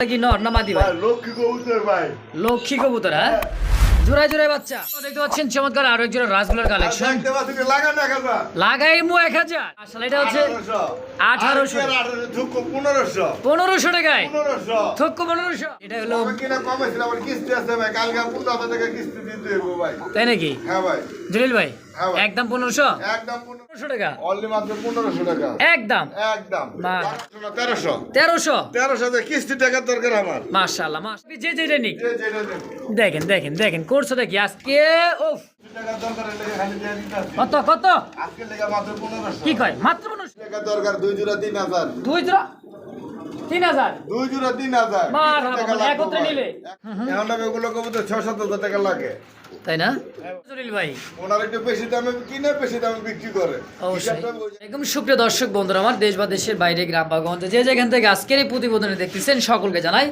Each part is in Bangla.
কি নর না মাদি ভাই? ভাই লক্ষ্মী কবুতর ভাই। লক্ষ্মী কবুতর হ্যাঁ? জোড়ায় জোড়ায় বাচ্চা। দেখতে পাচ্ছেন চমৎকার আরও একজন রাসগুলার কালেকশন দেখতে পাচ্ছি কি লাগা না কাজা লাগাই মু এক হাজার। আসলে এটা হচ্ছে আঠারোশো। পনেরোশো। টাকায়? পনেরোশো। এটা হলো তাই নাকি? হ্যাঁ জলিল ভাই। একদম পনেরোশো? একদম পনেরোশো টাকা? অনলি মাত্র পনেরোশো টাকা। একদম? একদম। তেরোশো। তেরোশো? তেরোশো কিস্তি টাকার দরকার আমার। মাশাল্লাহ মাস যে যেটা নিক। দেখেন দেখেন দেখেন করছ দেখি আজকে উফ। কত কত? কি কয়? মাত্র পনেরোশো? টাকা দরকার দুই জোড়া তিন হাজার। দুই জোড়া? তিন হাজার? দুই জোড়া তিন হাজার। মার টাকা হাবা, একত্রে নিলে। এখন ওগুলো কবুতর ছয় সাত হাজার টাকা লাগে। তাই না? জলিল ভাই। ওনার একটু বেশি দামে কিনে বেশি দামে বিক্রি করে। একদম সুপ্রিয় দর্শক বন্ধুরা আমার দেশ বা দেশের বাইরে গ্রাম বা গঞ্জে যে যেখান থেকে আজকের এই প্রতিবেদনে দেখতেছেন সকলকে জানাই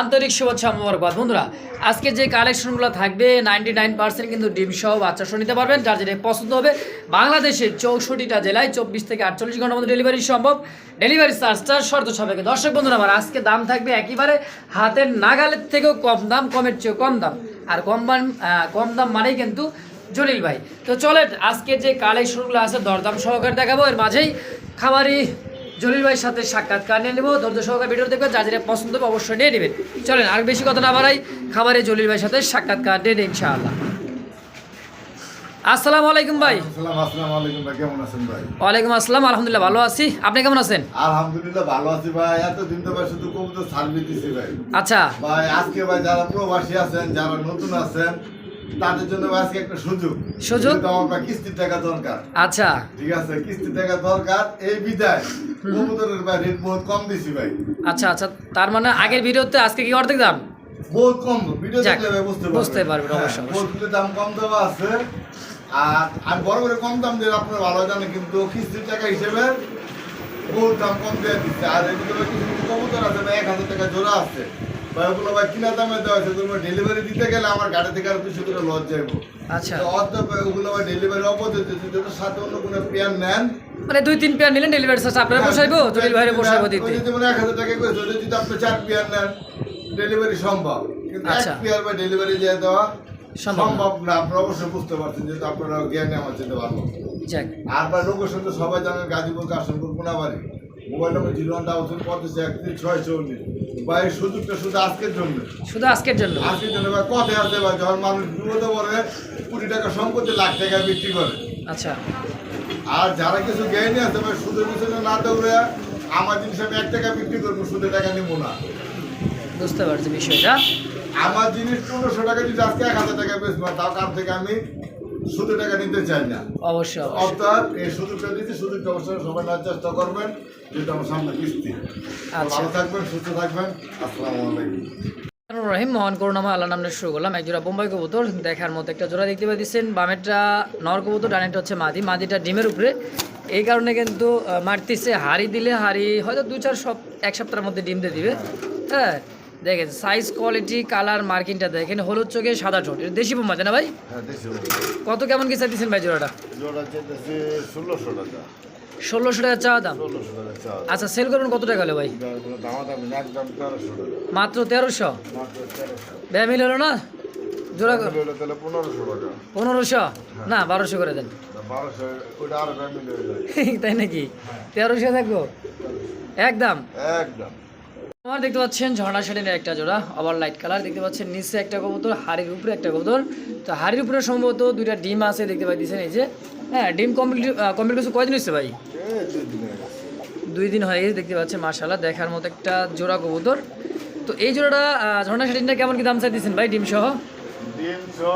আন্তরিক শুভেচ্ছা মোবারকবাদ। বন্ধুরা আজকে যে কালেকশনগুলো থাকবে নাইনটি নাইন পার্সেন্ট কিন্তু ডিম সহ বাচ্চা সহ নিতে পারবেন। যার যেটা পছন্দ হবে বাংলাদেশের চৌষট্টিটা জেলায় চব্বিশ থেকে আটচল্লিশ ঘণ্টার মধ্যে ডেলিভারি সম্ভব। ডেলিভারি চার্জটা শর্ত সাপেক্ষে। দর্শক বন্ধুরা আমার আজকে দাম থাকবে একেবারে হাতের নাগালের থেকেও কম দাম কমের চেয়েও কম দাম। আর কম দাম কম দাম মানেই কিন্তু জলিল ভাই। তো চলেন আজকে যে কালেকশনগুলো আছে, দরদাম সহকারে দেখাবো। এর মাঝেই খাবারই জলিল ভাইয়ের সাথে সাক্ষাৎকার নিয়ে নেব। ধৈর্য সহকারে ভিডিও দেখবেন, যা যেটা পছন্দ অবশ্যই নিয়ে নেবেন। চলেন, আর বেশি কথা না বাড়াই খাবারে জলিল ভাইয়ের সাথে সাক্ষাৎকার নিয়ে ইনশাআল্লাহ। আসসালামু আলাইকুম ভাই। আসসালাম আলাইকুম ভাই কেমন আছেন ভাই? ওয়ালাইকুম আসসালাম আলহামদুলিল্লাহ ভালো আছি। আপনি কেমন আছেন? আলহামদুলিল্লাহ ভালো আছি ভাই। এতদিন তো ভাই শুধু কবুতর সার্ভিস দিছি ভাই। আচ্ছা। ভাই আজকে ভাই যারা প্রবাসী আছেন যারা নতুন আছেন তাদের জন্য আজকে একটা সুযোগ। সুযোগ? আমার কিস্তির টাকা দরকার। আচ্ছা। ঠিক আছে কিস্তির টাকা দরকার। এই বিদায় কবুতরের ভাই রেট বহুত কম দিছি ভাই। আচ্ছা আচ্ছা। তার মানে আগের ভিডিওতে আজকে কি অর্ধেক দাম? বহুত কম ভিডিও দেখলে বুঝতে পারবেন। বুঝতে পারবেন, হ্যাঁ, অবশ্যই, অবশ্যই। বহুত দাম কম দেওয়া আছে। আর বড় করে কম দাম দিয়ে আপনারা ভালো জানেন কিন্তু কিস্তির টাকা হিসেবে বহুত দাম কম দিয়ে দিচ্ছে। আর এদিকে কিছু কিছু কবুতর আছে এক হাজার টাকা জোড়া আছে। ভাই ওগুলো ভাই কিনা দামে দেওয়া আছে তোমার ডেলিভারি দিতে গেলে আমার গাড়ি থেকে আরও দুশো করে লস যাইবো। আচ্ছা। তো ওগুলো ভাই ডেলিভারি অপদ্ধতি যদি সাথে অন্য কোনো পেয়ার নেন। মানে দুই তিন পেয়ার নিলেন ডেলিভারি চার্জ আপনারা বসাইবো? দিতে। ওই যদি মানে এক হাজার টাকা করে ধরে যদি আপনি চার পেয়ার নেন ডেলিভারি সম্ভব। কিন্তু এক। পেয়ার বা ডেলিভারি দিয়ে দেওয়া সম্ভব না। আপনারা অবশ্যই বুঝতে পারছেন যেহেতু আপনারা জ্ঞানে আমার যেতে পারব আর বা লোকেশন তো সবাই জানেন Gazipur Kashanpur Konabari mobile number zero one double পঁচিশ একত্রিশ ছয় চল্লিশ। বা এই সুযোগটা শুধু আজকের জন্য। শুধু আজকের জন্য। আজকের জন্য বা কথায় আছে বা যখন মানুষ বিপদে পড়ে কোটি টাকা সম্পত্তি লাখ টাকা বিক্রি করে। আচ্ছা। আর যারা কিছু জ্ঞানী আছে ভাই সুদের পিছনে না দৌড়ে আমার জিনিস আমি এক টাকা বিক্রি করব সুদের টাকা নিবো না। বুঝতে পারছি বিষয়টা। আমার জিনিস পনেরোশো টাকা যদি আজকে এক হাজার টাকা বেচবো তাও কার থেকে আমি সুদের টাকা নিতে চাই না। অবশ্যই অর্থাৎ এই সুযোগটা দিচ্ছি সুযোগটা অবশ্যই সবাই নেওয়ার চেষ্টা করবেন যেটা আমার সামনে কিস্তি। আচ্ছা। ভালো থাকবেন সুস্থ থাকবেন আসসালামু আলাইকুম। রহিম মহান করুণাময় আল্লাহ নামে শুরু করলাম। এক জোড়া বোম্বাই কবুতর দেখার মতো একটা জোড়া দেখতে পাচ্ছেন বামেরটা নর কবুতর ডানেরটা হচ্ছে মাদি। মাদিটা ডিমের উপরে। এই কারণে কিন্তু মারতেছে। হাড়ি দিলে হাড়ি হয়তো দু চার সপ এক সপ্তাহের মধ্যে ডিম দিয়ে দিবে। হ্যাঁ দেখেন সাইজ কোয়ালিটি কালার মার্কিংটা দেখেন হলুদ চোখে সাদা ঠোঁট। এটা দেশি তাই না ভাই? হ্যাঁ কত কেমন কি চাইতেছেন ভাই জোড়াটা? ষোলোশো টাকা। ষোলোশো টাকা চাওয়া দাম? আচ্ছা সেল করবেন কত টাকা হলো ভাই? মাত্র তেরোশো? ব্যয় মিল হলো না? জোড়া পনেরোশো না বারোশো করে দেন। হয়ে তাই নাকি? তেরোশো থাকব? একদম? একদম। আমার দেখতে পাচ্ছেন ঝর্ণা শাড়ির একটা জোড়া, আবার লাইট কালার দেখতে পাচ্ছেন নিচে একটা কবুতর, হাড়ির উপরে একটা কবুতর। তো হাড়ির উপরে সম্ভবত দুইটা ডিম আছে, দেখতে পাইতেছেন এই যে। হ্যাঁ ডিম কমপ্লিট কমপ্লিট করছে কয়দিন হয়েছে ভাই? দুই দিনে হয়ে গেছে, দেখতে পাচ্ছেন মার্শাল্লাহ দেখার মতো একটা জোড়া কবুতর। তো এই জোড়াটা ঝর্ণা শাড়িটা কেমন কি দাম চাই চাইতেছেন ভাই ডিম সহ তিনশো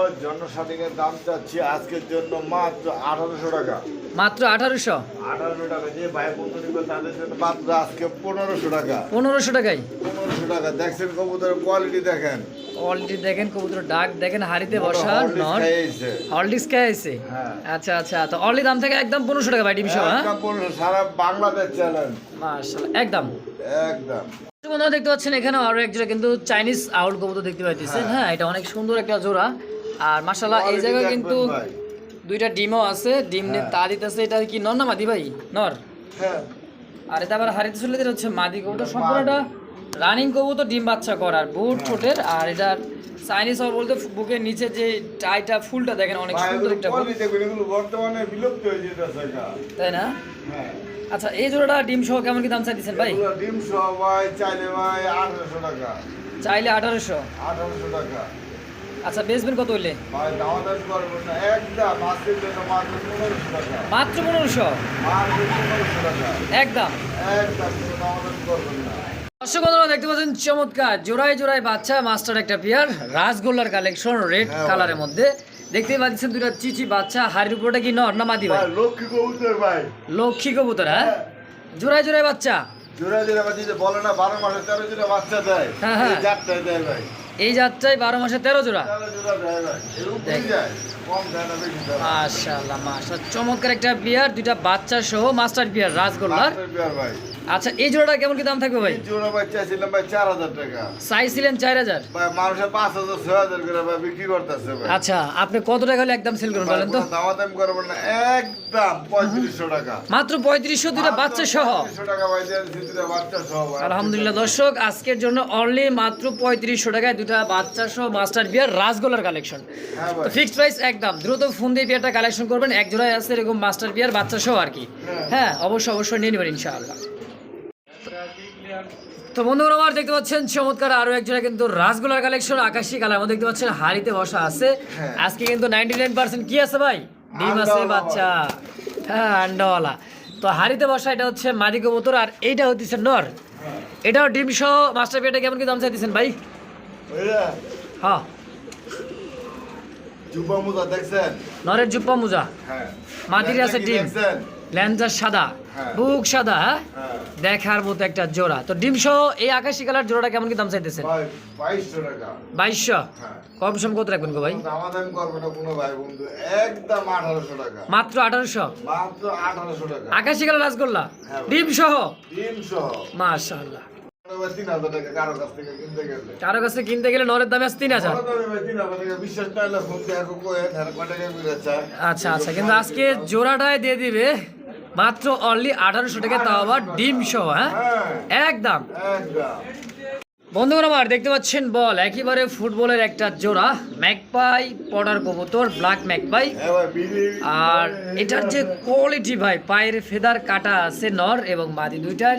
দাম চাচ্ছি আজকের জন্য মাত্র আঠারোশো টাকা। মাত্র আঠারোশো? আঠারোশো টাকা যে ভাই বন্ধু নিবে তাদের জন্য মাত্র আজকে পনেরোশো টাকা। পনেরোশো টাকায়? পনেরোশো টাকা। দেখছেন কবুতরের কোয়ালিটি দেখেন। অলরেডি দেখেন কবুতর ডাক দেখেন হাড়িতে বসা আছে হ্যাঁ। আচ্ছা আচ্ছা তো অলরেডি দাম থেকে একদম পনেরোশো টাকা ভাই ডিম সহ হ্যাঁ? সারা বাংলাদেশ একদম। একদম। বন্ধুরা দেখতে পাচ্ছেন এখানে আরও এক জোড়া কিন্তু চাইনিজ আউল কবুতর দেখতে পাইতেছেন। হ্যাঁ। এটা অনেক সুন্দর একটা জোড়া। আর মাশাল্লাহ এই জায়গায় কিন্তু। দুইটা ডিমও আছে। ডিম নিয়ে তা দিতেছে। এটা কি নর না মাদি ভাই? নর? হ্যাঁ। আর এটা আবার হারিতে চলে যেটা হচ্ছে মাদি কবুতর। সম্পূর্ণটা রানিং কবুতর ডিম বাচ্চা করার বুট ঠোঁটের। আর এটার চাইনিজ হওয়া বলতে বুকের নিচে যে টাইটা ফুলটা দেখেন অনেক সুন্দর একটা বর্তমানে বিলুপ্ত হয়ে যেতেছে। তাই না? হ্যাঁ। আচ্ছা এই জোড়াটা ডিম সহ কেমন কি দাম চাইতেছেন ভাই ডিম সহ ভাই, চাইলে ভাই 1800 টাকা। চাইলে আঠারোশো 1800 টাকা। আচ্ছা বেচবেন কত হইলে ভাই, দামাদামি করবেন না। একদম আজকের জন্য মাত্র 1500 টাকা। মাত্র পনেরোশো মাত্র 1500 টাকা। একদম একদম কোনো দামাদামি করবেন না। দর্শক বন্ধুরা দেখতে পাচ্ছেন চমৎকার জোড়ায় জোড়ায় বাচ্চা মাস্টার একটা পেয়ার রাসগোল্লার কালেকশন রেড হ্যাঁ, কালারের মধ্যে দেখতেই পাচ্ছেন দুটা চিচি বাচ্চা হাড়ির উপরটা কি নর না মাদি ভাই? লক্ষ্মী কবুতর ভাই। লক্ষ্মী কবুতর হ্যাঁ? জোড়ায় জোড়ায় বাচ্চা। জোড়া জোড়া বাচ্চা বলে না বারো মাসে তেরো জোড়া বাচ্চা দেয়। হ্যাঁ, হ্যাঁ। দেয় ভাই। এই যাত্রায় বারো মাসে তেরো জোড়া। চমৎকার একটা বিয়ার দুইটা বাচ্চা সহ মাস্টার বিয়ার রাসগোল্লার মাস্টার বিয়ার ভাই। আচ্ছা এই জোড়াটা কেমন কি দাম থাকবে ভাই? এই জোড়া বাচ্চা ছিলাম ভাই চার হাজার টাকা। চাইছিলেন চার হাজার? ভাই মানুষের পাঁচ হাজার ছয় হাজার করে ভাই বিক্রি করতেছে ভাই। আচ্ছা আপনি কত টাকা হলে একদম সেল করবেন বলেন তো? দামাদাম করবেন না একদম পঁয়ত্রিশশো টাকা। মাত্র পঁয়ত্রিশশো দুইটা বাচ্চা সহ। পঁয়ত্রিশশো টাকা ভাই দেন দুটা বাচ্চা সহ ভাই। আলহামদুলিল্লাহ দর্শক আজকের জন্য অনলি মাত্র পঁয়ত্রিশশো টাকায় দুটা বাচ্চা সহ মাস্টার বিয়ার রাসগোলার কালেকশন হ্যাঁ তো ফিক্সড প্রাইস একদম দ্রুত ফোন দিয়ে বিয়ারটা কালেকশন করবেন। এক জোড়ায় আছে এরকম মাস্টার বিয়ার বাচ্চা সহ আর কি। হ্যাঁ অবশ্যই অবশ্যই নিয়ে নেবেন ইনশাআল্লাহ। তো বন্ধুরা আমার দেখতে পাচ্ছেন চমৎকার আরও এক জোড়া কিন্তু রাসগোলার কালেকশন আকাশি কালার। মধ্যে দেখতে পাচ্ছেন হাড়িতে বসা আছে। হ্যাঁ। আজকে কিন্তু নাইনটি নাইন পার্সেন্ট কি আছে ভাই? ডিম আছে বাচ্চা। হ্যাঁ আন্ডাওয়ালা। তো হাড়িতে বসা এটা হচ্ছে মাদি কবুতর আর এইটা হচ্ছে নর। এটাও ডিম সহ মাস্টার পেটে কেমন কি দাম চাইতেছেন ভাই? হ্যাঁ। যুবা মুজা দেখছেন? নরের জুপ্পা মুজা। হ্যাঁ। মাটির আছে ডিম। দেখছেন? ল্যান্সার সাদা হ্যাঁ। বুক সাদা হ্যাঁ? হ্যাঁ। দেখার মতো একটা জোড়া। তো ডিম সহ এই আকাশি কালার জোড়াটা কেমন কি দাম চাইতেছেন? ভাই বাইশশো? হ্যাঁ। কম সম কত রাখবেন গো ভাই? দামাদামি করবে না কোনো ভাই বন্ধু। একদম আঠারোশো টাকা। মাত্র আঠারোশো? মাত্র আঠারোশো টাকা। আকাশি কালার রাসগোল্লা? হ্যাঁ। ডিম সহ? টাকা কারও কাছ থেকে কিনতে গেলে। নরের দামে তিন হাজার। আচ্ছা আচ্ছা। কিন্তু আজকে জোড়াটায় দিয়ে দিবে। মাত্র অনলি আঠারোশো টাকা তাও আবার ডিম সহ হ্যাঁ? হ্যাঁ। একদম। বন্ধুগণ আমার দেখতে পাচ্ছেন বল একেবারে ফুটবলের একটা জোড়া ম্যাকপাই পডার কবুতর ব্ল্যাক ম্যাকপাই। হ্যাঁ আর এটার যে কোয়ালিটি ভাই পায়ের ফেদার কাটা আছে নর এবং মাদি দুইটার।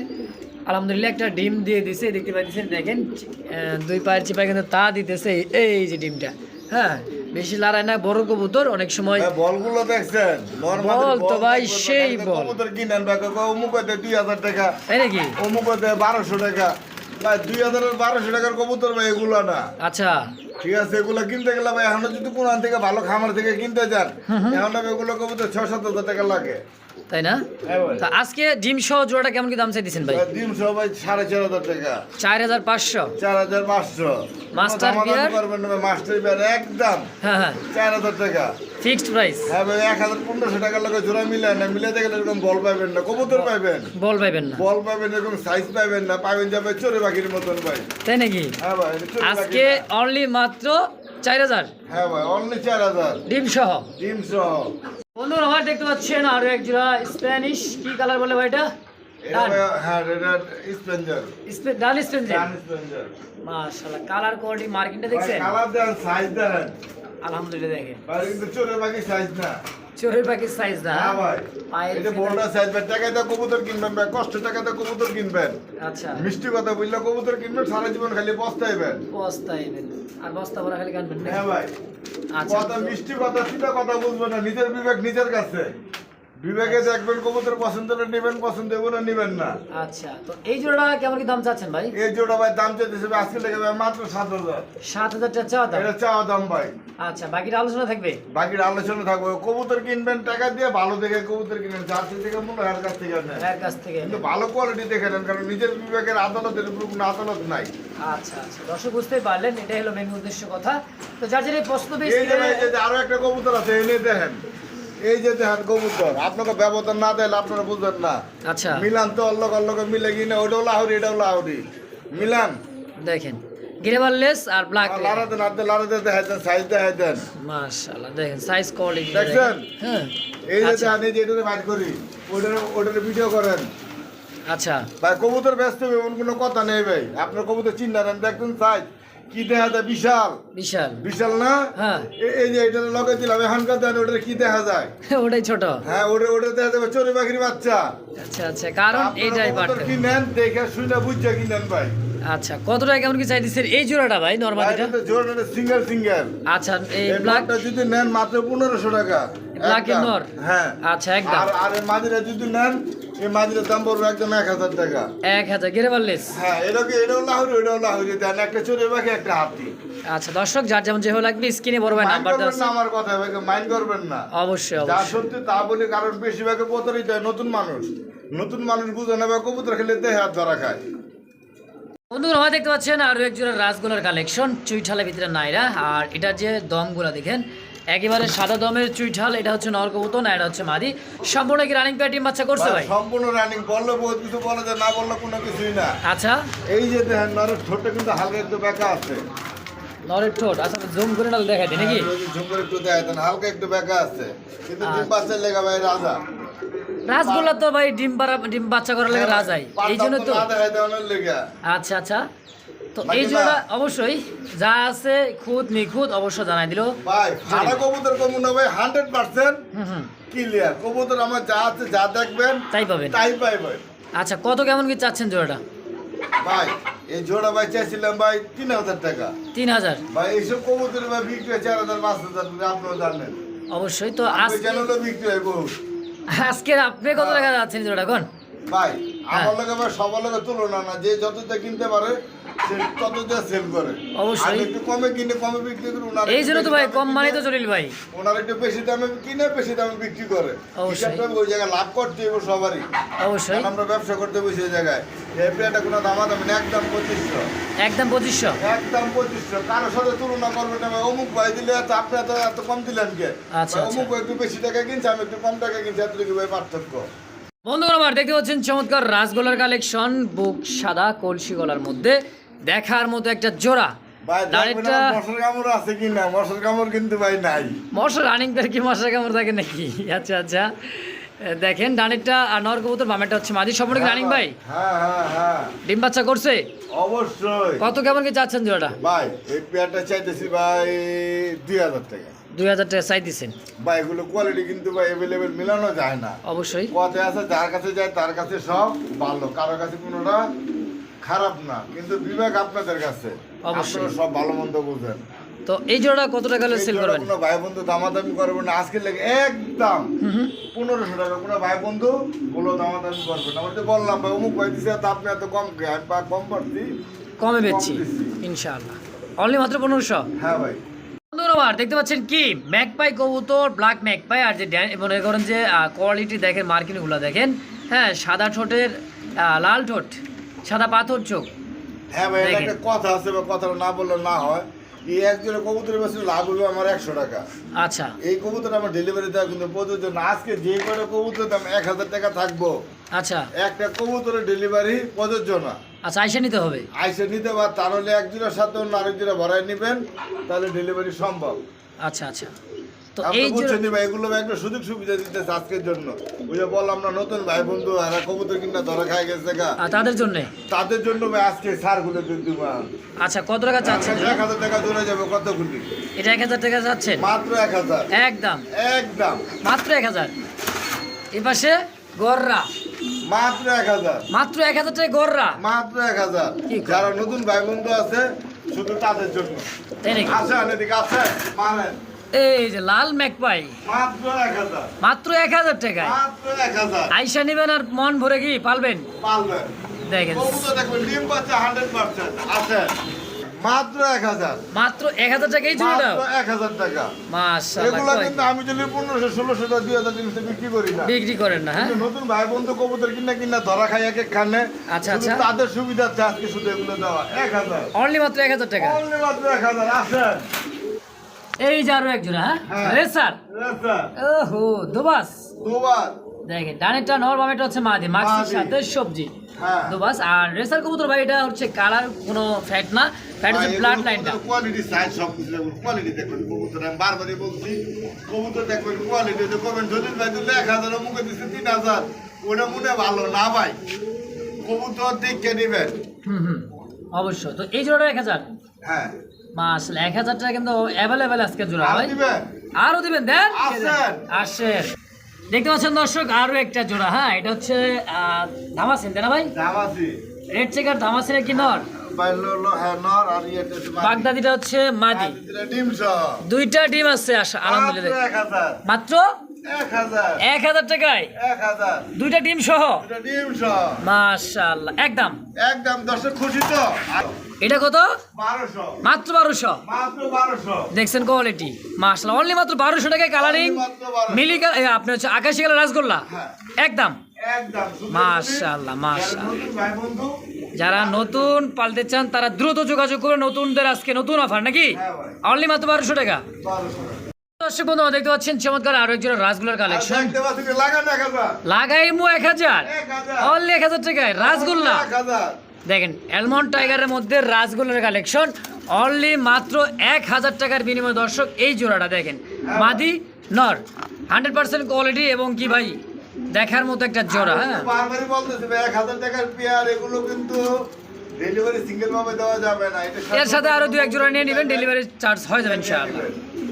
আলহামদুলিল্লাহ একটা ডিম দিয়ে দিছে দেখতে পাচ্ছেন দেখেন দুই পায়ের চিপায় কিন্তু তা দিতেছে এই যে ডিমটা। হ্যাঁ বেশি লড়াই না বড় কবুতর অনেক সময় বলগুলো দেখছেন। বল তো ভাই সেই বল। কবুতর কিনেন ভাই কয় অমুক দেয় দুই হাজার টাকা। তাই নাকি? অমুক দেয় বারোশো টাকা। ভাই দুই হাজারের বারোশো টাকার কবুতর ভাই এগুলো না। আচ্ছা। ঠিক আছে এগুলো কিনতে গেলে ভাই এখন যদি কোন থেকে ভালো খামার থেকে কিনতে যান এখন এগুলো কবুতর ছ সাত হাজার টাকা লাগে। তাই না? হ্যাঁ তা আজকে ডিম সহ জোড়াটা কেমন কি দাম চাইতেছেন ভাই? ডিম সহ ভাই সাড়ে চার হাজার টাকা। চার হাজার পাঁচশো? চার হাজার পাঁচশো। মাস্টার বিয়ার? করবেন মাস্টার বিয়ার একদম। হ্যাঁ হ্যাঁ। চার হাজার টাকা। ফিক্সড প্রাইস হ্যাঁ ভাই এক হাজার পনেরোশো টাকার লোক জোড়া মিলে না মিলে দেখেন এরকম বল পাইবেন না কবুতর পাইবেন বল পাইবেন না। বল পাইবেন এরকম সাইজ পাইবেন না পাইবেন যাবে চোরে পাখির মতন ভাই। তাই নাকি? হ্যাঁ ভাই আজকে অনলি মাত্র চার হাজার। হ্যাঁ ভাই অনলি চার হাজার। ডিম সহ ডিম সহ বন্ধুরা আমার দেখতে পাচ্ছেন আরও এক জোড়া স্প্যানিশ কি কালার বলে ভাই এটা? হ্যাঁ কালার কোয়ালিটি মার্কিংটা ভাই দেখছেন? কালার দেন সাইজ দেন। আলহামদুলিল্লাহ দেখেন। চোরের পাখির সাইজ না। চোরের পাখির সাইজ না? ভাই। এটা বড়টা সাইজ ভাই টাকাতে কবুতর কিনবেন ভাই কষ্ট টাকাতে কবুতর কিনবেন। আচ্ছা। মিষ্টি কথা বললে কবুতর কিনবেন সারা জীবন খালি বস্তাইবেন বস্তাইবেন আর বস্তা ভরা খালি কানবেন হ্যাঁ ভাই। আচ্ছা। কথা মিষ্টি কথা সিধা কথা বলবেন না নিজের বিবেক নিজের কাছে। বিবেকে দেখবেন কবুতর পছন্দ হলে নেবেন পছন্দ হবে না নেবেন না। আচ্ছা তো এই জোড়া কেমন কি দাম চাচ্ছেন ভাই? এই জোড়া ভাই দাম চাইতেছে আজকে লেগে ভাই মাত্র সাত হাজার। সাত হাজার টাকা চাওয়া দাম? এটা চাওয়া দাম ভাই। আচ্ছা বাকিটা আলোচনা থাকবে? বাকির আলোচনা থাকবে। কবুতর কিনবেন টাকা দিয়ে ভালো দেখে কবুতর কিনবেন জার্সি থেকে মূল্য এর কাছ থেকে নেন এর কাছ থেকে। কিন্তু ভালো কোয়ালিটি দেখে নেন কারণ নিজের বিবেকের আদালতের উপর কোনো আদালত নাই। আচ্ছা আচ্ছা দর্শক বুঝতেই পারলেন এটাই হলো মেন উদ্দেশ্য কথা। তো যার যার এই যে আরও একটা কবুতর আছে এনে দেখেন। এই যে দেখেন কবুতর আপনাকে ব্যবধান না দিলে আপনারা বুঝবেন না। আচ্ছা। মিলান তো অল্লক অল্লক মিলে কিনা ওটাও লাহরি এটাও লাহরি। মিলান। দেখেন আর ব্ল্যাক লারা দেন আর লারা দেন দেখাই দেন সাইজ দেখাই দেন। মাশাআল্লাহ দেখেন সাইজ কোয়ালিটি? হ্যাঁ। এই যে আচ্ছা। দেখেন এই যে বাইর করি ওটারে ওটারে ভিডিও করেন। আচ্ছা। ভাই কবুতর ব্যস্ত হবে এমন কোনো কথা নেই ভাই। আপনার কবুতর চিন্তা নেন দেখুন সাইজ কি দেখা যায়? বিশাল। বিশাল। বিশাল না? হ্যাঁ। এই যে এটা লগে দিলাম এখানকার দেন ওটা কি দেখা যায়? ওটাই ছোট। হ্যাঁ ওটা ওটা দেখা যাবে চোরে পাখির বাচ্চা। আচ্ছা আচ্ছা কারণ এইটাই কবুতর কি নেন? দেখে শুনে বুঝছে কি নেন ভাই। আচ্ছা কত টাকা কেমন কি চাই দিচ্ছেন এই জোড়াটা ভাই নর্মালিটা সিঙ্গেল সিঙ্গেল আচ্ছা এই ব্ল্যাক ব্লাকটা যদি নেন মাত্র পনেরোশো টাকা। একদম। নর? হ্যাঁ। আচ্ছা, একদম। আর আর মাদিরা যদি নেন এই মাদিরার দাম পড়বে একদম এক হাজার টাকা। এক হাজার গেরে পারলেস হ্যাঁ এটা কি এটাও লাহুরি এটাও লাহুরি। দেন একটা চোরে পাখি একটা হাতি। আচ্ছা দর্শক যার যেমন যেভাবে লাগবে স্ক্রিনে বড় ভাই নাম্বার দেওয়া আছে। আমার কথা ভাই মাইন্ড করবেন না। অবশ্যই যা সত্যি তা বলি কারণ বেশিরভাগে নতুন মানুষ। নতুন মানুষ বুঝে নেবে কবুতর খেলে দেহে হাত ধরা খায়। বন্ধুরা দেখতে পাচ্ছেন আরও এক জোড়া রাসগোলার কালেকশন। চুইঠালের ভিতরে নাইরা আর এটা যে দমগুলা দেখেন একেবারে সাদা দমের চুইঠাল এটা হচ্ছে নরকবুতন আর এটা হচ্ছে মাদি। সম্পূর্ণ কি রানিং প্যাটিম বাচ্চা করছে ভাই সম্পূর্ণ রানিং বললে বহুত কিছু বলা যায় না বললে কোনো কিছুই না। আচ্ছা। এই যে দেখেন নরের ঠোঁটটা কিন্তু হালকা একটু বেঁকা আছে। নরের ঠোঁট আচ্ছা জুম করে নাল দেখাই দিই নাকি? হ্যাঁ, যদি ঝুমুর একটু দেখায় দেন হালকা একটু বেঁকা আছে। কিন্তু ডিম আচ্ছা। বাচ্চার লেগা ভাই রাজা। রাসগোল্লা তো ভাই ডিম পাড়া ডিম বাচ্চা করার লাগে রাজাই। এই জন্য তো না আচ্ছা আচ্ছা। তো এই জোড়া অবশ্যই যা আছে খুদ নিখুঁত অবশ্য জানাই দিল। ভাই সাদা কবুতর কমন হবে হান্ড্রেড পার্সেন্ট ক্লিয়ার কবুতর আমার যা আছে যা দেখবেন তাই পাবেন। তাই পাই ভাই আচ্ছা কত কেমন কি চাচ্ছেন জোড়াটা? ভাই এই জোড়া ভাই চাইছিলাম ভাই তিন হাজার টাকা। তিন হাজার। ভাই এইসব কবুতর ভাই বিক্রি হয় চার হাজার পাঁচ হাজার করে আপনারা জানেন। অবশ্যই তো আজকে চ্যানেলও বিক্রি হয় আজকে আপনি কত টাকা যাচ্ছেন জোড়াটা কোন? ভাই হ্যাঁ। আমার লগে ভাই সবার লগে তুলনা না যে যতটা কিনতে পারে অবশ্যই। একটু কমে কিনে কমে বিক্রি করে ওনার এই জন্য তো ভাই কম মানে তো তো জলিল ভাই। ওনার একটু বেশি দামে কিনে বেশি দামে বিক্রি করে। হিসাবটা ওই জায়গায় লাভ করতে হবে সবারই। অবশ্যই। আমরা ব্যবসা করতে বসে এই জায়গায়। এই প্লেটটা কোনো দাম দাম একদম পঁচিশশো। একদম পঁচিশশো। একদম পঁচিশশো। কারোর সাথে তুলনা করবেন না অমুক ভাই দিলে এত আপনি এত এত কম দিলেন কে? ভাই। অমুক একটু বেশি টাকা কিনছে আমি একটু কম টাকা কিনছি এতটুকু ভাই পার্থক্য। বন্ধুরা আমার দেখতে পাচ্ছেন চমৎকার রাসগোলার কালেকশন বুক সাদা কলসি গলার মধ্যে। দেখার মতো একটা জোড়া। দাঁড়িটা মশার কামড় আছে কি না? মশার কামড় কিন্তু ভাই নাই। মশা রানিং পের কি? মশা কেমন থাকে নাকি? আচ্ছা আচ্ছা। দেখেন ডানেরটা আর নর কবুতর বামেরটা হচ্ছে রানিং ভাই। হ্যাঁ হ্যাঁ হ্যাঁ। ডিম বাচ্চা করছে? অবশ্যই। কত কেমন কি চাচ্ছেন জোড়াটা? ভাই এই পেয়ারটা চাইতেছি ভাই দুই হাজার টাকা। দুই হাজার টাকা চাই দিচ্ছেন ভাই এগুলো কোয়ালিটি কিন্তু ভাই অ্যাভেলেবেল মিলানো যায় না। অবশ্যই। আছে যার কাছে যায় তার কাছে সব ভালো। কারোর কাছে কোনোটা খারাপ না কিন্তু বিবেক আপনাদের কাছে। অবশ্যই। আপনারা সব ভালো মন্দ বুঝেন। তো এই জোড়া কত টাকা সেল করবেন? কোনো ভাই বন্ধু দামাদামি করবে না আজকে লেগে একদম পনেরোশো টাকা। কোনো ভাই বন্ধু বলো দামাদামি করবে না। আমি তো বললাম ভাই অমুক ভাই দিছে তো আপনি এত কম আমি পা- কম পাচ্ছি কমে বেচছি ইনশাআল্লাহ। অনলি মাত্র পনেরোশো? হ্যাঁ ভাই। আমার দেখতে পাচ্ছেন কি? ম্যাকপাই কবুতর ব্ল্যাক ম্যাকপাই আর যে মনে করেন যে কোয়ালিটি দেখেন মার্কিনগুলো দেখেন। হ্যাঁ সাদা ঠোঁটের লাল ঠোঁট। সাদা পাথর চোখ। হ্যাঁ ভাই এটা একটা কথা আছে বা কথাটা না বললে না হয়। এই একজনের কবুতরের বেশি লাভ হবে আমার একশো টাকা। আচ্ছা। এই কবুতর আমার ডেলিভারি দেওয়া কিন্তু প্রযোজ্য না। আজকে যে করে কবুতর দাম এক হাজার টাকা থাকব। আচ্ছা। একটা কবুতরের ডেলিভারি প্রযোজ্য না। আচ্ছা আইসা নিতে হবে। আইসে নিতে পার তাহলে এক জোড়ার সাথে অন্য আরেক জোড়া ভরাই নেবেন তাহলে ডেলিভারি সম্ভব। আচ্ছা আচ্ছা। তো এই যে ভাই এগুলো একটা সুযোগ সুবিধা দিতেছে আজকের জন্য। ওই যে বললাম না নতুন ভাই বন্ধু আর কবুতর কিনা ধরা খাই গেছে গা। তাদের জন্য? তাদের জন্য ভাই আজকে সারগুলো আচ্ছা কত টাকা চাচ্ছেন? টাকা জোড়া যাবে কতগুলি এটা এক হাজার টাকা চাচ্ছেন? মাত্র এক হাজার। একদম। একদম। মাত্র পাশে গররা। মাত্র এক হাজার। মাত্র টাকা গররা? মাত্র এক হাজার। কি কর? যারা নতুন ভাই বন্ধু আছে শুধু তাদের জন্য। আসেন এদিকে আসেন মানেন এই যে লাল ম্যাকপাই মাত্র এক হাজার। টাকায়? আইসা নিবেন আর মন ভরে কি পালবেন? দেখেন। মাত্র এক হাজার। মাত্র এক হাজার টাকাই ছিল মাত্র এক হাজার টাকা। মাশাআল্লাহ এগুলো কিন্তু আমি যদি পনেরোশো ষোলোশো টাকা দুই হাজার জিনিস বিক্রি করি না। বিক্রি করেন না হ্যাঁ? নতুন ভাই বন্ধু কবুতর কিনা কিনা ধরা খাই এক এক খানে। আচ্ছা, আচ্ছা। তাদের সুবিধা আছে আজকে শুধু এগুলো দেওয়া। এক হাজার। অনলি মাত্র এক হাজার টাকা? অনলি মাত্র এক হাজার। আসেন। এই যে আরও একজন হ্যাঁ? হ্যাঁ। রেসার ওহো দুবাস। দুবার দেখেন ডানেরটা নর বামেরটা হচ্ছে মাদি মাক্সির সাথে সবজি। হ্যাঁ। দুবাস। আর রেসার কবুতর ভাই এটা হচ্ছে কালার কোনো ফ্যাট না। ফ্যাট হচ্ছে ব্লাড লাইনটা। কোয়ালিটি সাইজ সব কিছু দেখুন কোয়ালিটি দেখবেন কবুতর। আমি বারবারই বলছি কবুতর দেখবেন কোয়ালিটি যে করবেন যদি ভাই দিলে এক হাজার মুখে দিচ্ছে তিন হাজার। ওটা মনে ভালো না ভাই। কবুতর দেখে নেবেন। হুম হুম। অবশ্যই। তো এই জোড়াটা এক হাজার? হ্যাঁ। এক হাজার টাকা কিন্তু অ্যাভেলেবেল আজকে জোড়া ভাই। আরও দিবেন দেন? আসেন। দেখতে পাচ্ছেন দর্শক আরও একটা জোড়া হ্যাঁ এটা হচ্ছে ধামাসিন তাই না ভাই? জামাসি রেড চেকার ধামাসিনের কি নর। হ্যাঁ ইয়ে বাগদাদিটা হচ্ছে মাদি। দুইটা ডিম আছে আলহামদুলিল্লাহ। মাত্র? এক হাজার। টাকায়? দুইটা ডিম সহ? একদম। একদম দর্শক খুশি তো? এটা কত? মাত্র বারোশো। দেখছেন কোয়ালিটি মাশাআল্লাহ অনলি মাত্র বারোশো টাকায় কালারিং মিলি আপনি হচ্ছে আকাশি কালার রাসগোল্লা? হ্যাঁ। একদম। যারা নতুন পাল্টে চান তারা দ্রুত যোগাযোগ করে নতুনদের আজকে নতুন অফার নাকি? হ্যাঁ অনলি মাত্র বারোশো টাকা। দর্শক বন্ধু দেখতে পাচ্ছেন চমৎকার আরও একজন রাসগোল্লার কালেকশন লাগাইমু এক হাজার। অনলি এক হাজার টাকায় রাসগোল্লা। দেখেন অ্যালমন্ড টাইগারের মধ্যে রাসগোল্লার কালেকশন অনলি মাত্র এক হাজার টাকার বিনিময়ে দর্শক এই জোড়াটা দেখেন। মাদি নর হান্ড্রেড পার্সেন্ট কোয়ালিটি এবং কি ভাই দেখার মতো একটা জোড়া হ্যাঁ? বারবারই বলতেছি ভাই, এক হাজার টাকার পেয়ার এগুলো কিন্তু ডেলিভারি সিঙ্গেল ভাবে দেওয়া যাবে না এর সাথে আরও দু এক জোড়া নিয়ে নেবেন ডেলিভারি চার্জ হয়ে যাবে ইনশাআল্লাহ।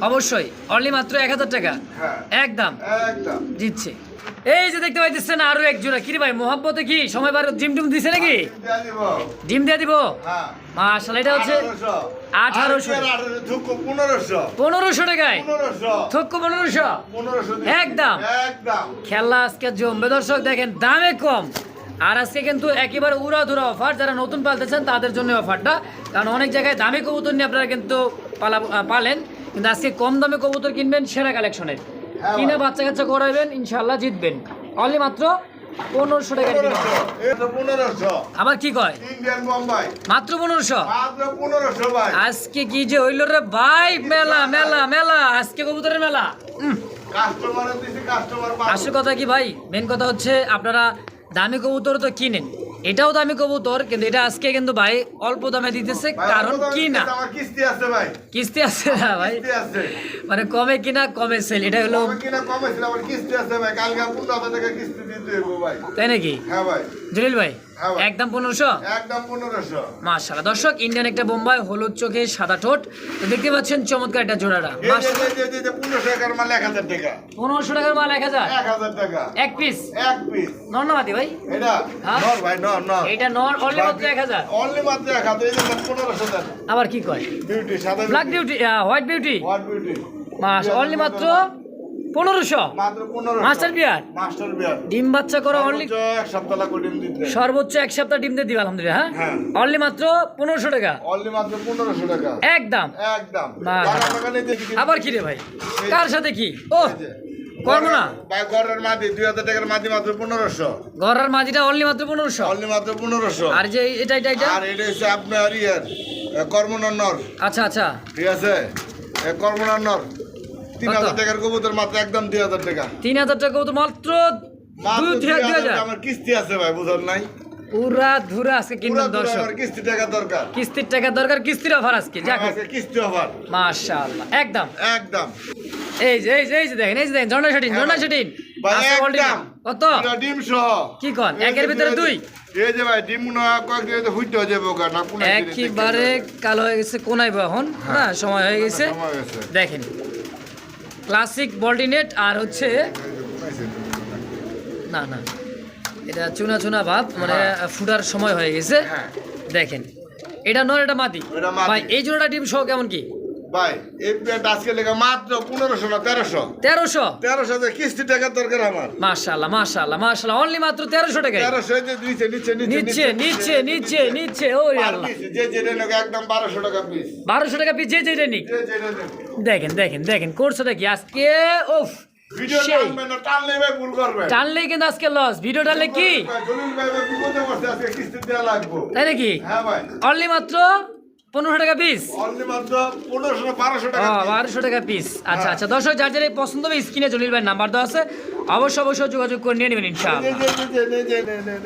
অবশ্যই অনলি মাত্র এক হাজার টাকা। হ্যাঁ। একদম। একদম। দিচ্ছে। এই যে দেখতে পাইতেছেন আরও এক জোড়া কি রে ভাই মোহাম্মতে কি সময় বার জিম টিম দিছে নাকি? দেয়া ডিম দিয়ে দিব? হ্যাঁ। মাশাআল্লাহ এটা হচ্ছে 1800 1800 আর পেয়ার 1800 থুকু 1500 পনেরোশো টাকায়? 1500 থক্ক পনেরোশো? একদম। খেলা আজকে জমবে। দর্শক দেখেন দামে কম। আর আজকে কিন্তু একেবারে উড়া ধুরা অফার। যারা নতুন পালতেছেন তাদের জন্য অফারটা। কারণ অনেক জায়গায় দামি কবুতর নিয়ে আপনারা কিন্তু পালা পালেন। কিন্তু আজকে কম দামে কবুতর কিনবেন সেরা কালেকশনের। হ্যাঁ কিনে বাচ্চা কাচ্চা করাবেন ইনশাল্লাহ জিতবেন। অনলি মাত্র পনেরোশো টাকা 1500 এটা 1500 আবার কি কয়? মাত্র পনেরোশো? মাত্র 1500 ভাই। আজকে কি যে হইল রে ভাই? মেলা মেলা মেলা। আজকে কবুতরের মেলা। আসল কথা কি ভাই? মেন কথা হচ্ছে আপনারা দামি কবুতর তো কিনেন। এটাও দামি কবুতর কিন্তু এটা আজকে কিন্তু ভাই অল্প দামে দিতেছে কারণ কি না? কিস্তি আছে ভাই। কিস্তি আছে না ভাই? মানে কমে কিনা কমে সেল এটা হলো কিনা কমে সেল আমার কিস্তি আছে ভাই কালকে 15000 টাকা কিস্তি দিতে হবে ভাই। তাই নাকি? হ্যাঁ ভাই। জলিল ভাই হ্যাঁ একদম পনেরোশো? একদম 1500 মাশাল্লাহ দর্শক ইন্ডিয়ান একটা বোম্বাই হলুদ চোখে সাদা ঠোঁট। তো দেখতে পাচ্ছেন চমৎকার একটা জোড়াটা। 1500 টাকার মাল 1000 টাকা। পনেরোশো টাকার মাল এক হাজার? 1000 টাকা। এক পিস এক পিস নর্নামাতি ভাই? এটা? হ্যাঁ? নর ভাই নর নর। এইটা নর অনলি মাত্র এক হাজার? অনলি মাত্র 1000 এই যে 1500 টাকা। আবার কি কয়? বিউটি সাদা black beauty white beauty what beauty mass only মাত্র পনেরোশো? মাত্র 1500 মাস্টার বিয়ার? ডিম বাচ্চা করো অনলি সর্বোচ্চ এক সপ্তাহ ডিম দিতে। সর্বোচ্চ এক সপ্তাহ ডিম দিয়ে দিবে আলহামদুলিল্লাহ হ্যাঁ? হ্যাঁ। অনলি মাত্র পনেরোশো টাকা? অনলি মাত্র 1500 টাকা। একদম। আবার কি রে ভাই? কার সাথে কি? ও করব না? গড়ের মাটি 2000 টাকার মাটি মাত্র 1500 গড়ার মাঝিটা অনলি মাত্র পনেরোশো? অনলি মাত্র 1500 আর যে এটা এটা এটা? আর এটা হচ্ছে আপনার ইয়ের কর্মনার নর। আচ্ছা আচ্ছা। ঠিক আছে? এ কর্মনার নর। তিন? হাজার টাকার কবুতর মাত্র একদম দুই হাজার টাকা। তিন হাজার টাকা তো মাত্র আমার কিস্তি আছে ভাই বুঝল নাই? পুরা ধুরা আজকে কিনবেন দর্শক। কিস্তি টাকা দরকার। কিস্তির টাকা দরকার কিস্তির অফার আজকে যাক। কিস্তি অফার মাশাআল্লাহ একদম। একদম। এই যে এই যে এই যে দেখেন এই যে দেখেন ভাই একদম। কত? ডিম সহ। কি কন? একের ভিতরে দুই? এই যে ভাই ডিম হয় হুইট হয়ে যাবে ওখানে না কোন একেবারে কালো হয়ে গেছে কোনাইবো এখন হ্যাঁ। সময় হয়ে গেছে। দেখেন। ক্লাসিক বলডিনেট আর হচ্ছে না না। এটা চুনা চুনা ভাব মানে ফুটার সময় হয়ে গেছে। হ্যাঁ। দেখেন। এটা নয় এটা মাটি এটা মাদি। ভাই এই জোড়াটা ডিম সহ কেমন কি? ভাই এই প্যান্ট আজকে লেখা মাত্র পনেরোশো না তেরোশো? তেরোশো? তেরোশো কিস্তি টাকার দরকার আমার। মাশাল্লাহ মাশাল্লাহ মাশাল্লাহ অনলি মাত্র তেরোশো টাকায়। তেরোশো নিচে নিচে নিচ্ছে নিচ্ছে নিচ্ছে নিচ্ছে ও আর আল্লাহ। piece, যে যেটা নেবে একদম বারোশো টাকা পিস বারোশো টাকা পিস যে যেটা নিক। যে যেটা নেবে। দেখেন দেখেন দেখেন কোর্সটা কি? আজকে ওফ টানলে কিন্তু আজকে লস ভিডিও টানলে কি? তাই নাকি? হ্যাঁ অনলি মাত্র পনেরোশো টাকা পিস বারোশো টাকা পিস আচ্ছা হ্যাঁ। আচ্ছা দর্শক যার যার পছন্দ হবে স্ক্রিনে জলিল ভাই নাম্বার দেওয়া আছে। অবশ্যই অবশ্যই যোগাযোগ করে নিয়ে নেবেন ইনশাআল্লাহ।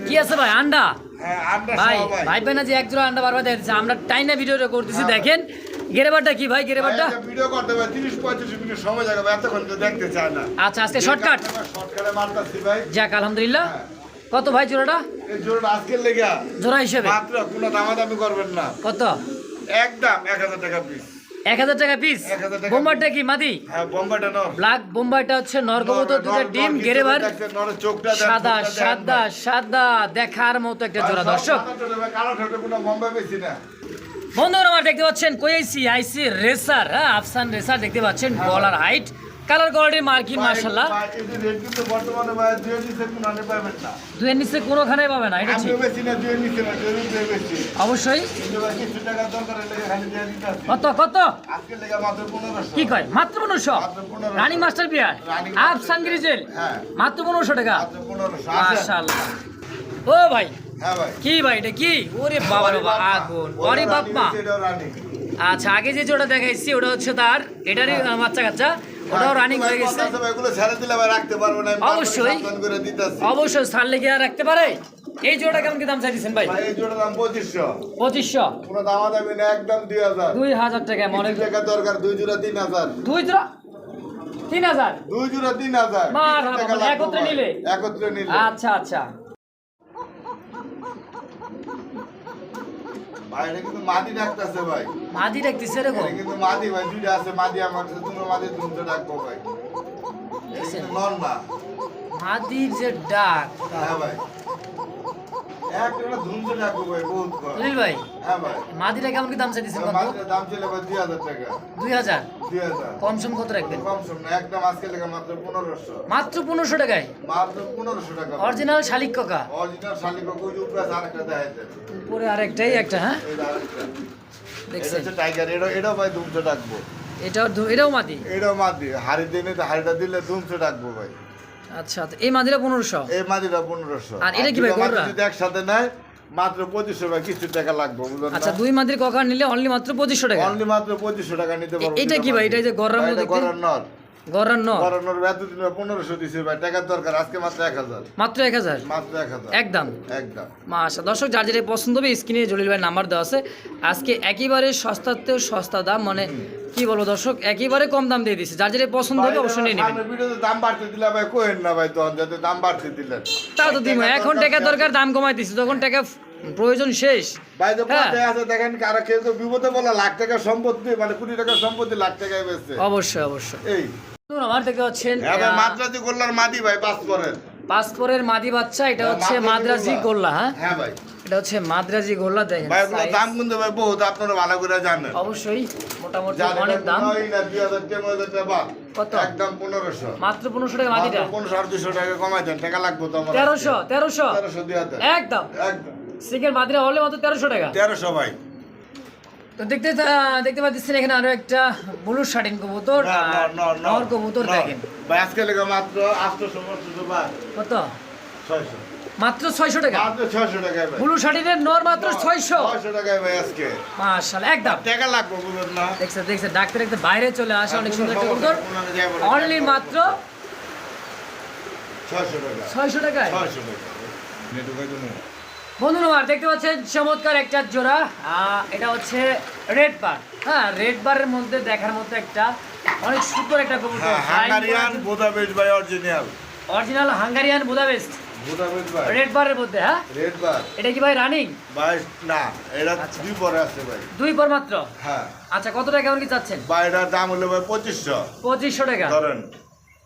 কি আছে ভাই? আন্ডা? হ্যাঁ, ভাই সহ ভাই। ভাই ভাই না যে এক জোড়া আন্ডা বারবার দেখতেছে আমরা টাইনা ভিডিওটা করতেছি দেখেন। গেরেবারটা কি ভাই? গেরেবারটা ভিডিও করতে ভাই তিরিশ পঁয়ত্রিশ মিনিট সময় যাবে এতক্ষণ তো দেখতে চায় না। আচ্ছা আজকে শর্টকাট শর্টকাটে মারতাছি ভাই। যাক আলহামদুলিল্লাহ। হ্যাঁ। কত ভাই জোড়াটা? জোড়াটা আজকের লেগা জোড়া হিসেবে? মাত্র কোনো দামাদামি করবেন না। কত? একদম এক হাজার টাকা পিস এক হাজার টাকা পিস 1000 বোম্বারটা কি মাদি? হ্যাঁ ব্ল্যাক বোম্বাইটা হচ্ছে নরকবুতর দুটো ডিম গেরেবার সাদা সাদা সাদা দেখার মতো একটা জোড়া দর্শক। বন্ধুরা আমার দেখতে পাচ্ছেন কোয়েসি আইসি রেসার হ্যাঁ আফসান রেসার দেখতে পাচ্ছেন বলার হাইট। কালার কোয়ালিটি মার্কিন এই যে রেট কিন্তু বর্তমানে ভাই নিচে পাবেন না দুয়ের নিচে কোনোখানে পাবে না এটা আমি ঠিক। বেশি না দুই নিচে না দুই নিচে বেশি অবশ্যই। কিছু টাকা দরকার খালি দিয়ে দিতে। কত কত? আজকে লেগে মাত্র পনেরোশো। কি কয়? মাত্র পনেরোশো? মাত্র 1500 রানী মাস্টার বিয়ার রানী আফসান গ্রিজেল হ্যাঁ। মাত্র পনেরোশো টাকা? মাত্র পনেরোশো আসেন। মাশাল্লাহ ও ভাই। হ্যাঁ ভাই। কি ভাই এটা কি? ওরে বাবা বাবা আগুন। ওরে আচ্ছা আগে যে জোড়া দেখাইছি ওটা হচ্ছে তার এটারই বাচ্চা কাচ্চা ওটাও রানিং হয়ে গেছে। কথা আছে ভাই, এগুলো ছেড়ে দিলে ভাই রাখতে পারব না অবশ্যই। অবশ্যই ছাড়লে কি আর রাখতে পারে। এই জোড়া কেমন কি দাম চাইছেন ভাই? এই জোড়ার দাম পঁচিশশো। পঁচিশশো। কোনো দামা দামি না একদম দুই হাজার। দুই হাজার টাকা মনে অনেক টাকা দরকার দুই জোড়া তিন হাজার। দুই জোড়া? তিন হাজার? দুই জোড়া তিন হাজার। একত্রে নিলে? একত্রে নিলে। আচ্ছা আচ্ছা। ভাই এটা কিন্তু মাদি ডাকতেছে ভাই। মাদি ডাকতেছে এটা কিন্তু মাদি ভাই দুইটা আছে মাদি আমার কাছে তুমি মাদি ডাকবো ভাই। কিন্তু মাদির যে ডাক। হ্যাঁ ভাই। ভাই হ্যাঁ মাদিটা কেমন কি দাম চাইতেছেন দাম ছিল দুই হাজার টাকা। দুই হাজার? কম সম কত রাখবেন? কম সম একদম আজকে মাত্র পনেরোশো। মাত্র পনেরোশো টাকায়? মাত্র পনেরোশো টাকা। অরিজিনাল শালিক কাকা? অরিজিনাল শালিক কুই উপরে আরেকটা দেখা যায় উপরে আরেকটাই একটা হ্যাঁ? এটা টাইগার এটা এটাও ভাই দুমছে ডাকবো এটাও দু- এটাও মাদি? এটাও মাদি। হাড়ি দিনে তো হাড়িটা দিলে দুমছে ডাকবো ভাই। আচ্ছা তো এই মাদিরা পনেরোশো? এই মাদিরা পনেরোশো। আর এটা কি ভাই? যদি একসাথে নেয় মাত্র পঁচিশশো টাকা কিছু টাকা লাগবে আচ্ছা দুই মাদির ককার নিলে অনলি মাত্র পঁচিশশো টাকা। অনলি মাত্র পঁচিশশো টাকা নিতে পারব এটা কি ভাই? এটা যে গররার মধ্যে দেখতে? আজকে দর্শক যার যেটা পছন্দ হবে স্ক্রিনে জলিল ভাই নাম্বার দেওয়া আছে। একেবারে সস্তাতেও সস্তা দাম মানে কি বলব দর্শক একেবারে কম দাম দিয়ে দিচ্ছে যার যেটা পছন্দ হবে অবশ্যই নিয়ে নেবেন। ভিডিওতে দাম বাড়তে দিলে ভাই কোহেন না ভাই তখন যাতে দাম বাড়তে দিলেন। তা তো দিব এখন টাকা দরকার দাম কমাই দিচ্ছে তখন টাকা প্রয়োজন শেষ। হ্যাঁ। দেখেন কারও কেউ কেউ বিপদে বলে লাখ টাকার সম্পত্তি মানে কোটি টাকার সম্পত্তি লাখ টাকায় বেচছে। অবশ্যই অবশ্যই। এই। আমার হ্যাঁ মাদ্রাজি গোল্লার মাদি ভাই পাস করেন পাসপোর্টের মাদি বাচ্চা এটা হচ্ছে মাদ্রাজি মাদ্রাজি গোল্লা। গোল্লা হ্যাঁ? ভাই। এটা হচ্ছে মাদ্রাজি গোল্লা দেখেন ভাই দাম কিন্তু ভাই বহুত আপনারা ভালো করে জানেন। অবশ্যই মোটামুটি অনেক দাম। কত? একদম মাত্র টাকা মাদিটা? পনেরোশো আর টাকা কমাই দেন টাকা লাগবে তো আমার একদম। একদম। সিকের মাদিরা হলে মাত্র তেরোশো টাকা। তেরোশো ভাই। তো দেখতে দেখতে পাচ্ছেন এখানে আরও একটা ব্লু শার্টিন কবুতর না, না, আর না, না, নর কবুতর দেখেন। ভাই আজকে লেগে মাত্র আটশোশো পাঁচশো ভাই। কত? ছয়শো। মাত্র ছয়শো টাকা? মাত্র ছয়শো টাকায় ভাই। ব্লু শার্টিনের নর মাত্র ছয়শো। ছয়শো টাকায় ভাই আজকে। মাশাল একদম। টাকা লাগবে বুঝলেন না। দেখছে দেখছে ডাক্তার একটা বাইরে চলে আসে অনেক সুন্দর একটা কবুতর। অনলি মাত্র ছয়শো টাকা। ছয়শো টাকায়? ছয়শো টাকা। নেটওয়ার্কের জন্য। বন্ধুরা আমার দেখতে পাচ্ছেন চমৎকার একটা জোড়া। এটা হচ্ছে রেড বার। হ্যাঁ রেড বারের মধ্যে দেখার মতো একটা অনেক সুন্দর একটা কবুতর। Hungarian Budapest original. Original Hungarian Budapest. Red বারের মধ্যে হ্যাঁ? Red bar. এটা কি ভাই রানিং? ভাই না এটা আচ্ছা। দুই পরে আছে ভাই। দুই পর মাত্র? হ্যাঁ। আচ্ছা কত টাকা কেমন কি চাচ্ছেন? ভাই এটার দাম হলো ভাই পঁচিশশো। পঁচিশশো টাকা। ধরেন।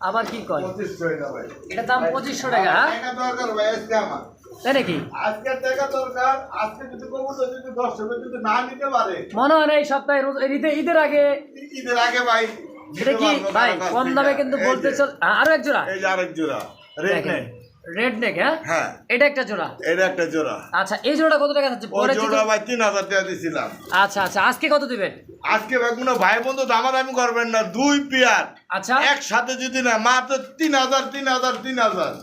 আবার কি কয়? পঁচিশশো এটা ভাই। এটার দাম পঁচিশশো টাকা হ্যাঁ? দরকার ভাই আজকে আমার। তাই নাকি? আজকে দরকার আজকে যদি কবুতর যদি দর্শক যদি না নিতে পারে মনে হয় না এই সপ্তাহে ঈদে ঈদের আগে ঈদের আগে ভাই এটা কি? ভাই কম দামে কিন্তু বলতে চল আরও এক জোড়া। এই আরেক জোড়া রেড নেই। রেড নেক হ্যাঁ? হ্যাঁ। এটা একটা জোড়া? এটা একটা জোড়া। আচ্ছা এই জোড়া কত টাকা যাচ্ছে? পরে জোড়া ভাই তিন হাজার টাকা দিছিলাম। আচ্ছা আচ্ছা আজকে কত দিবেন? আজকে ভাই কোনো ভাই বন্ধু দামাদামি করবেন না দুই পেয়ার। আচ্ছা। একসাথে যদি না মাত্র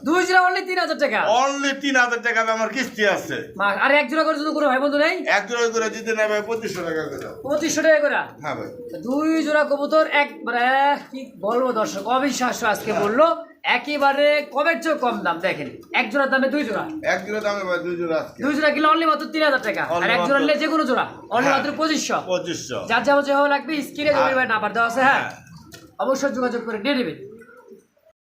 দুই জোড়া অনলি তিন হাজার টাকা? অনলি তিন হাজার টাকা আমার কিস্তি আছে। আর এক জোড়া করে যদি কোনো ভাই বন্ধু নেই? এক জোড়া করে যদি না ভাই পঁচিশশো টাকা করে পঁচিশশো টাকা করে? হ্যাঁ ভাই। দুই জোড়া কবুতর একবারে কি বলব দর্শক অবিশ্বাস্য আজকে বলল। একেবারে কমের চেয়েও কম দাম দেখেন। এক জোড়ার দামে দুই জোড়া। এক জোড়া দামে ভাই দুই জোড়া আজকে। দুই জোড়া কিনলে অনলি মাত্র তিন হাজার টাকা আর এক জোড়া নিলে যে কোনো জোড়া অনলি হ্যাঁ। মাত্র পঁচিশশো। পঁচিশশো। যার যাব যেভাবে লাগবে স্ক্রিনে জমি ভাই নাম্বার দেওয়া আছে হ্যাঁ। হ্যাঁ। অবশ্যই যোগাযোগ করে নিয়ে নেবেন।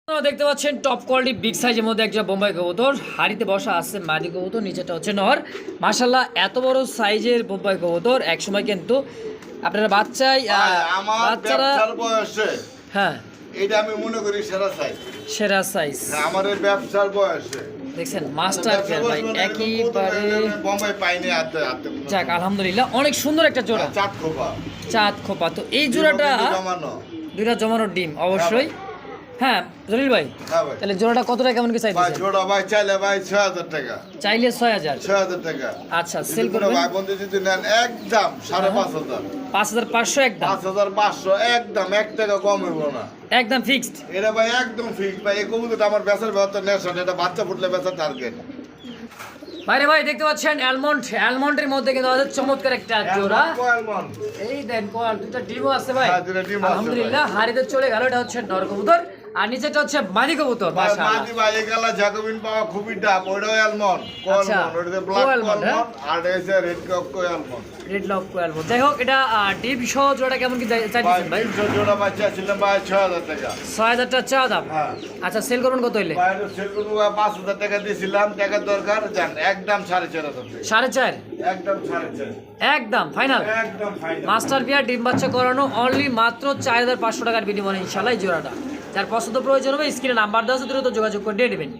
আপনারা দেখতে পাচ্ছেন টপ কোয়ালিটি বিগ সাইজের মধ্যে একটা বোম্বাই কবুতর। হাড়িতে বসা আছে মাদি কবুতর নিচেটা হচ্ছে নহর। মাশাল্লাহ এত বড় সাইজের বোম্বাই কবুতর একসময় কিন্তু আপনারা বাচ্চাই আমার বাচ্চারা হ্যাঁ। এটা আমি মনে করি সেরা সাইজ সেরা সাইজ আমার ব্যবসার বয়সে। দেখছেন মাস্টার পেয়ার ভাই একেবারে বোম্বাই পাইনি হাতে হাতে যাক আলহামদুলিল্লাহ অনেক সুন্দর একটা জোড়া। চাঁদ খোপা। চাঁদ খোপা। তো এই জোড়াটা জমানো। দুইটা জমানোর ডিম অবশ্যই। হ্যাঁ জলিল ভাই হ্যাঁ তাহলে জোড়াটা কত টাকা কেমন কি ভাই চাইতেছেন জোড়া ভাই চাইলে ভাই ছয় হাজার টাকা। চাইলে ছয় হাজার। ছয় হাজার টাকা। আচ্ছা সেল করবেন? ভাই বন্ধু যদি নেন একদম সাড়ে হ্যাঁ। পাঁচ হাজার। পাঁচ হাজার পাঁচশো একদম। পাঁচ হাজার পাঁচশো একদম। এক টাকা কম হইব না। একদম ফিক্সড এটা ভাই একদম ফিক্স ভাই এই কবুতরটা আমার বেচার ব্যবস্থা নেশন এটা বাচ্চা ফুটলে বেচার টার্গেট বাইরে ভাই দেখতে পাচ্ছেন অ্যালমন্ড অ্যালমন্ডের মধ্যে কিন্তু আছে চমৎকার একটা জোড়া। এই দেন কোয়াল দুটো ডিমও আছে ভাই। হ্যাঁ, আলহামদুলিল্লাহ হাড়িতে চলে গেল এটা হচ্ছে নর কবুতর। আর নিচেটা হচ্ছে মাদি কবুতর মাদি ভাই এগুলা জ্যাকোবিন পাওয়া খুবই ডাব ওইটাও অ্যালমন ওইটাতে ব্ল্যাক কোয়ালমন? আর এটা রেড কক কোয়ালমন রেড লক কোয়াল যাই হোক এটা আহ, ডিম সহ জোড়াটা কেমন কি চাই- ভাই চাইতেছেন ভাই? জোড়া বাচ্চা ছিলাম ভাই ছয় হাজার টাকা। ছয় হাজার টাকা চা দাম? হ্যাঁ। আচ্ছা সেল করবেন কত হইলে? টাকা দরকার জান একদম সাড়ে চার হাজার টাকা সাড়ে চার? একদম ফাইনাল একদম ফাইনাল মাস্টার বিয়ার ডিম বাচ্চা করানো অনলি মাত্র চার হাজার পাঁচশো টাকার বিনিময়ে ইনশাল্লাহ জোড়াটা। যার পছন্দ প্রয়োজন হবে স্ক্রিনে নাম্বার দেওয়া আছে দ্রুত যোগাযোগ করে দিয়ে নেবেন।